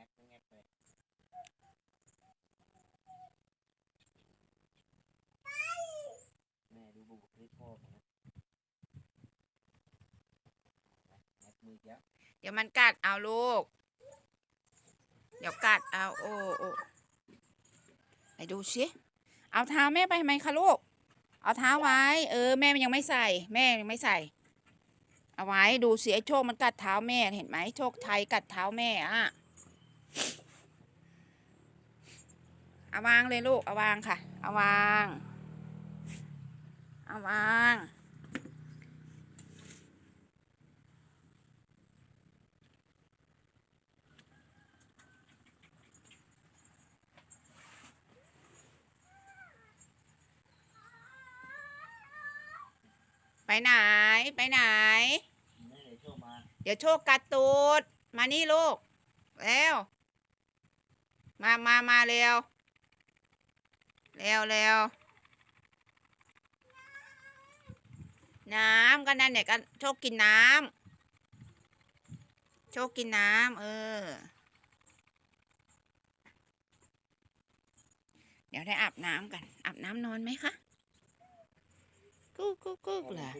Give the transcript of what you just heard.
งัดงัดเลยแม่ดูบุคลิกพ่อผมนะงัดมือเยอะเดี๋ยวมันกัดเอาลูก เดี๋ยวกัดเอาโอ้โอ้ไหนดูสิเอาเท้าแม่ไปทำไมคะลูก เอาเท้าไว้ เออ แม่มันยังไม่ใส่ แม่ยังไม่ใส่ เอาไว้ดูสิไอ้โชคมันกัดเท้าแม่เห็นไหมโชคไทยกัดเท้าแม่อะ เอาวางเลยลูก เอาวางค่ะ เอาวาง เอาวาง ไปไหน ไปไหนแม่เลยโชว์มาเดี๋ยวโชคกัดตูด มานี่ลูก แล้ว มามามาเร็ว เร็วเร็วน้ำก็นั่นเนี่ยก็โชคกินน้ำโชคกินน้ำเออ เดี๋ยวได้อาบน้ำกัน อาบน้ำนอนไหมคะ กูกูกูเหรอ